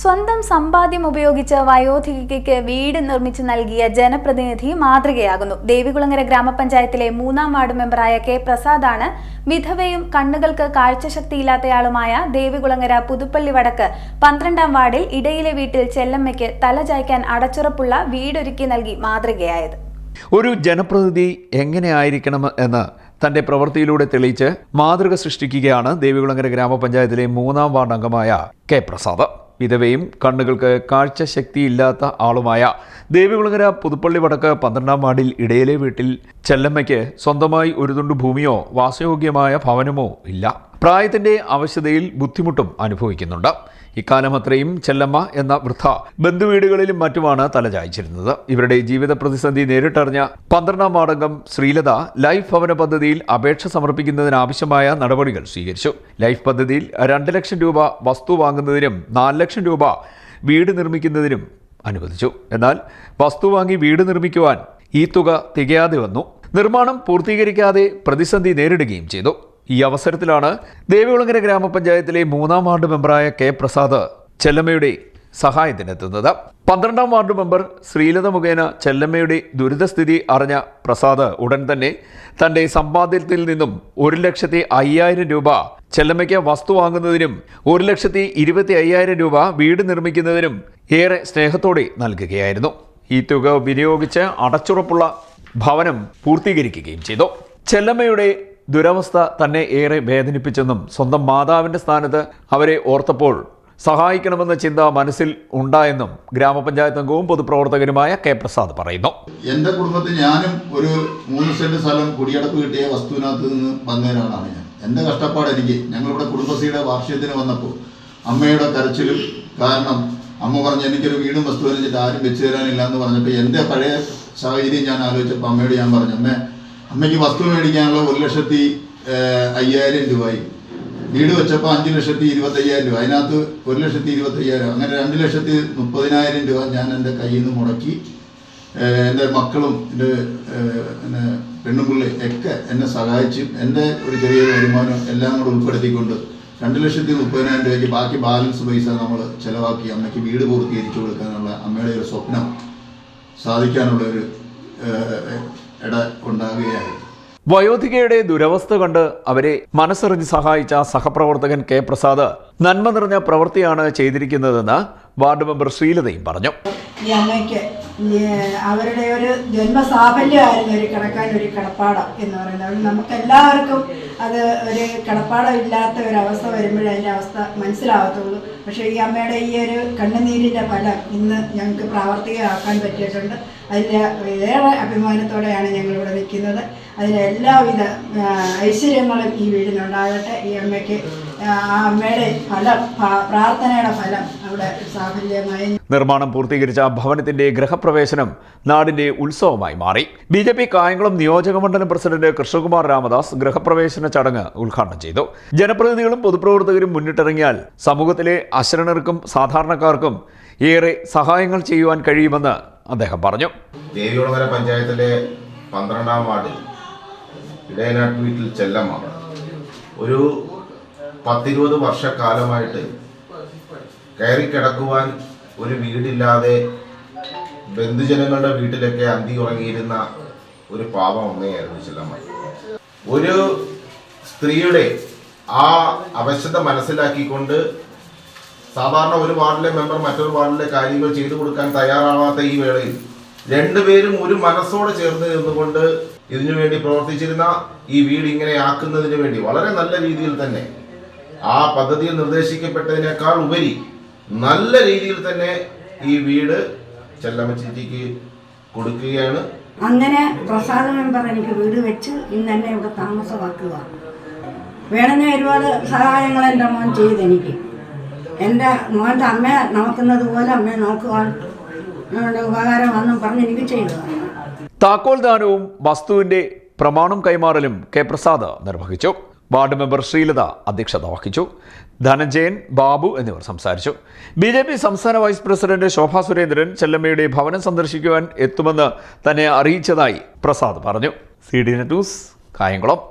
സ്വന്തം സമ്പാദ്യം ഉപയോഗിച്ച് വയോധികയ്ക്ക് വീട് നിർമ്മിച്ചു നൽകിയ ജനപ്രതിനിധി മാതൃകയാകുന്നു. ദേവികുളങ്ങര ഗ്രാമപഞ്ചായത്തിലെ മൂന്നാം വാർഡ് മെമ്പറായ കെ പ്രസാദാണ് വിധവയും കണ്ണുകൾക്ക് കാഴ്ചശക്തിയില്ലാത്തയാളുമായ ദേവികുളങ്ങര പുതുപ്പള്ളി വടക്ക് പന്ത്രണ്ടാം വാർഡിൽ ഇടയിലെ വീട്ടിൽ ചെല്ലമ്മയ്ക്ക് തലചായ്ക്കാൻ അടച്ചുറപ്പുള്ള വീടൊരുക്കി നൽകി മാതൃകയായത്. ഒരു ജനപ്രതിനിധി എങ്ങനെയായിരിക്കണം എന്ന് തന്റെ പ്രവൃത്തിയിലൂടെ തെളിയിച്ച് മാതൃക സൃഷ്ടിക്കുകയാണ് ദേവികുളങ്ങര ഗ്രാമപഞ്ചായത്തിലെ മൂന്നാം വാർഡ് അംഗമായ കെ പ്രസാദ്. വിധവയും കണ്ണുകൾക്ക് കാഴ്ച കാഴ്ചശക്തിയില്ലാത്ത ആളുമായ ദേവികുളങ്ങര പുതുപ്പള്ളി വടക്ക് പന്ത്രണ്ടാം വാർഡിൽ ഇടയിലെ വീട്ടിൽ ചെല്ലമ്മയ്ക്ക് സ്വന്തമായി ഒരു തുണ്ട് ഭൂമിയോ വാസയോഗ്യമായ ഭവനമോ ഇല്ല. പ്രായത്തിന്റെ അവശതയിൽ ബുദ്ധിമുട്ടും അനുഭവിക്കുന്നുണ്ട്. ഇക്കാലം അത്രയും ചെല്ലമ്മ എന്ന വൃദ്ധ ബന്ധുവീടുകളിലും മറ്റുമാണ് തലചായ്ച്ചിരുന്നത്. ഇവരുടെ ജീവിത പ്രതിസന്ധി നേരിട്ടറിഞ്ഞ പന്ത്രണ്ടാം വാർഡംഗം ശ്രീലത ലൈഫ് ഭവന പദ്ധതിയിൽ അപേക്ഷ സമർപ്പിക്കുന്നതിനാവശ്യമായ നടപടികൾ സ്വീകരിച്ചു. ലൈഫ് പദ്ധതിയിൽ രണ്ട് ലക്ഷം രൂപ വസ്തു വാങ്ങുന്നതിനും നാല് ലക്ഷം രൂപ വീട് നിർമ്മിക്കുന്നതിനും അനുവദിച്ചു. എന്നാൽ വസ്തു വാങ്ങി വീട് നിർമ്മിക്കുവാൻ ഈ തുക തികയാതെ വന്നു. നിർമ്മാണം പൂർത്തീകരിക്കാതെ പ്രതിസന്ധി നേരിടുകയും ചെയ്തു. ഈ അവസരത്തിലാണ് ദേവികുളങ്ങര ഗ്രാമപഞ്ചായത്തിലെ മൂന്നാം വാർഡ് മെമ്പറായ കെ പ്രസാദ് ചെല്ലമ്മയുടെ സഹായത്തിനെത്തുന്നത്. പന്ത്രണ്ടാം വാർഡ് മെമ്പർ ശ്രീലത മുഖേന ചെല്ലമ്മയുടെ ദുരിതസ്ഥിതി അറിഞ്ഞ പ്രസാദ് ഉടൻ തന്നെ തന്റെ സമ്പാദ്യത്തിൽ നിന്നും ഒരു ലക്ഷത്തി അയ്യായിരം രൂപ ചെല്ലമ്മയ്ക്ക് വസ്തു വാങ്ങുന്നതിനും ഒരു ലക്ഷത്തി ഇരുപത്തി അയ്യായിരം രൂപ വീട് നിർമ്മിക്കുന്നതിനും ഏറെ സ്നേഹത്തോടെ നൽകുകയായിരുന്നു. ഈ തുക വിനിയോഗിച്ച് അടച്ചുറപ്പുള്ള ഭവനം പൂർത്തീകരിക്കുകയും ചെയ്തു. ചെല്ലമ്മയുടെ ദുരവസ്ഥ തന്നെ ഏറെ വേദനിപ്പിച്ചെന്നും സ്വന്തം മാതാവിന്റെ സ്ഥാനത്ത് അവരെ ഓർത്തപ്പോൾ സഹായിക്കണമെന്ന ചിന്ത മനസ്സിൽ ഉണ്ടായെന്നും ഗ്രാമപഞ്ചായത്ത് അംഗവും പൊതുപ്രവർത്തകരുമായ കെ പ്രസാദ് പറയുന്നു. എന്റെ കുടുംബത്തിൽ ഞാനും ഒരു മൂന്ന് സെന്റ് സ്ഥലം കുടിയടപ്പ് കിട്ടിയ വസ്തുവിനകത്ത് നിന്ന് വന്ന ഒരാളാണ് ഞാൻ. എന്റെ കഷ്ടപ്പാട് എനിക്ക്. ഞങ്ങളിവിടെ കുടുംബശ്രീയുടെ വാർഷികത്തിന് വന്നപ്പോൾ അമ്മയുടെ കരച്ചിലും കാരണം അമ്മ പറഞ്ഞു എനിക്കൊരു വീടും വസ്തു വെച്ചിട്ട് ആരും വെച്ചു തരാനില്ല എന്ന് പറഞ്ഞപ്പോൾ എന്റെ പഴയ സാഹചര്യം ഞാൻ ആലോചിച്ചപ്പോൾ അമ്മയോട് ഞാൻ പറഞ്ഞു അമ്മ അമ്മയ്ക്ക് വസ്തു മേടിക്കാനുള്ള ഒരു ലക്ഷത്തി അയ്യായിരം രൂപയും. വീട് വെച്ചപ്പോൾ അഞ്ച് ലക്ഷത്തി ഇരുപത്തയ്യായിരം രൂപ. അതിനകത്ത് ഒരു ലക്ഷത്തി ഇരുപത്തയ്യായിരം അങ്ങനെ രണ്ട് ലക്ഷത്തി മുപ്പതിനായിരം രൂപ ഞാൻ എന്റെ കയ്യിൽ നിന്ന് മുടക്കി എന്റെ മക്കളും എന്റെ പിന്നെ പെണ്ണുപിള്ളി ഒക്കെ എന്നെ സഹായിച്ച് എന്റെ ഒരു ചെറിയ വരുമാനം എല്ലാം കൂടെ ഉൾപ്പെടുത്തിക്കൊണ്ട് രണ്ട് ലക്ഷത്തി മുപ്പതിനായിരം രൂപയ്ക്ക് ബാക്കി ബാലൻസ് പൈസ നമ്മൾ ചിലവാക്കി അമ്മയ്ക്ക് വീട് പൂർത്തീകരിച്ചു കൊടുക്കാനുള്ള അമ്മയുടെ ഒരു സ്വപ്നം സാധിക്കാനുള്ള ഒരു ഇട ഉണ്ടാകുകയായിരുന്നു വയോധികയുടെ ദുരവസ്ഥ കണ്ട് അവരെ മനസ്സറിഞ്ഞ് സഹായിച്ച സഹപ്രവർത്തകൻ കെ പ്രസാദ് നന്മ നിറഞ്ഞ പ്രവൃത്തിയാണ് ചെയ്തിരിക്കുന്നതെന്ന് വാർഡ് മെമ്പർ ശ്രീലതയും പറഞ്ഞു. ഈ അമ്മയ്ക്ക് അവരുടെ ഒരു ജന്മസാഫല്യമായിരുന്നു ഒരു കിടക്കാൻ ഒരു കിടപ്പാടം എന്ന് പറയുന്നത്. നമുക്ക് എല്ലാവർക്കും അത് ഒരു കിടപ്പാടം ഇല്ലാത്ത ഒരു അവസ്ഥ വരുമ്പോഴേ അതിന്റെ അവസ്ഥ മനസ്സിലാവത്തുള്ളൂ. പക്ഷേ ഈ അമ്മയുടെ ഈ ഒരു കണ്ണുനീരിന്റെ ഫലം ഇന്ന് ഞങ്ങൾക്ക് പ്രാവർത്തികമാക്കാൻ പറ്റിയിട്ടുണ്ട്. അതിന്റെ ഏറെ അഭിമാനത്തോടെയാണ് ഞങ്ങളിവിടെ നിൽക്കുന്നത്. അതിന് എല്ലാവിധ ഐശ്വര്യങ്ങളും ഈ വീടിനുണ്ടാകട്ടെ. ഈ അമ്മയ്ക്ക് അമ്മയുടെ ഫലം പ്രാ- പ്രാർത്ഥനയുടെ ഫലം അവിടെ സാഫല്യമായി. നിർമ്മാണം പൂർത്തീകരിച്ച ഭവനത്തിന്റെ ഗൃഹപ്രവേശനം നാടിന്റെ ഉത്സവമായി മാറി. ബി ജെ പി കായംകുളം നിയോജകമണ്ഡലം പ്രസിഡന്റ് കൃഷ്ണകുമാർ രാമദാസ് ഗൃഹപ്രവേശന ചടങ്ങ് ഉദ്ഘാടനം ചെയ്തു. ജനപ്രതിനിധികളും പൊതുപ്രവർത്തകരും മുന്നിട്ടിറങ്ങിയാൽ സമൂഹത്തിലെ അശരണർക്കും സാധാരണക്കാർക്കും ഏറെ സഹായങ്ങൾ ചെയ്യുവാൻ കഴിയുമെന്ന് അദ്ദേഹം പറഞ്ഞു. ദേവികുളങ്ങര പഞ്ചായത്തിലെ പന്ത്രണ്ടാം വാർഡിൽ ഇടയനാട്ട് വീട്ടിൽ ചെല്ലമ്മ. ഒരു പത്തിരുപത് വർഷക്കാലമായിട്ട് കയറി കിടക്കുവാൻ ഒരു വീടില്ലാതെ ബന്ധുജനങ്ങളുടെ വീട്ടിലൊക്കെ അന്തി ഉറങ്ങിയിരുന്ന ഒരു പാപം അമ്മയായിരുന്നു ചെല്ലമ്മ. ഒരു സ്ത്രീയുടെ ആ അവശത മനസ്സിലാക്കിക്കൊണ്ട് സാധാരണ ഒരു വാർഡിലെ മെമ്പർ മറ്റൊരു വാർഡിലെ കാര്യങ്ങൾ ചെയ്തു കൊടുക്കാൻ തയ്യാറാവാത്ത ഈ വേളയിൽ രണ്ടുപേരും ഒരു മനസ്സോടെ ചേർന്ന് നിന്നുകൊണ്ട് ഇതിനു വേണ്ടി പ്രവർത്തിച്ചിരുന്ന ഈ വീട് ഇങ്ങനെ ആക്കുന്നതിന് വേണ്ടി വളരെ നല്ല രീതിയിൽ തന്നെ ആ പദ്ധതിയിൽ നിർദ്ദേശിക്കപ്പെട്ടതിനേക്കാൾ ഉപരി നല്ല രീതിയിൽ തന്നെ ഈ വീട് ചെല്ലമ്മച്ചിറ്റിക്ക് കൊടുക്കുകയാണ്. അങ്ങനെ പ്രസാദ മെമ്പർ എനിക്ക് വീട് വെച്ച് ഇന്ന് എന്നെ ഇവിടെ താമസമാക്കുക. വേണമെങ്കിൽ ഒരുപാട് സഹായങ്ങൾ എന്റെ മോൻ ചെയ്തെനിക്ക് എന്റെ മോന്റെ അമ്മയെ നോക്കുന്നത് പോലെ അമ്മയെ നോക്കുവാൻ അവരുടെ ഉപകാരമാണെന്നും പറഞ്ഞ് എനിക്ക് ചെയ്തു. തന്നു. താക്കോൽ ദാനവും വസ്തുവിന്റെ പ്രമാണം കൈമാറലും കെ പ്രസാദ് നിർവഹിച്ചു. വാർഡ് മെമ്പർ ശ്രീലത അധ്യക്ഷത വഹിച്ചു. ധനഞ്ജയൻ ബാബു എന്നിവർ സംസാരിച്ചു. ബി ജെ പി സംസ്ഥാന വൈസ് പ്രസിഡന്റ് ശോഭാ സുരേന്ദ്രൻ ചെല്ലമ്മയുടെ ഭവനം സന്ദർശിക്കുവാൻ എത്തുമെന്ന് തന്നെ അറിയിച്ചതായി പ്രസാദ് പറഞ്ഞു. C D news Kayamkulam.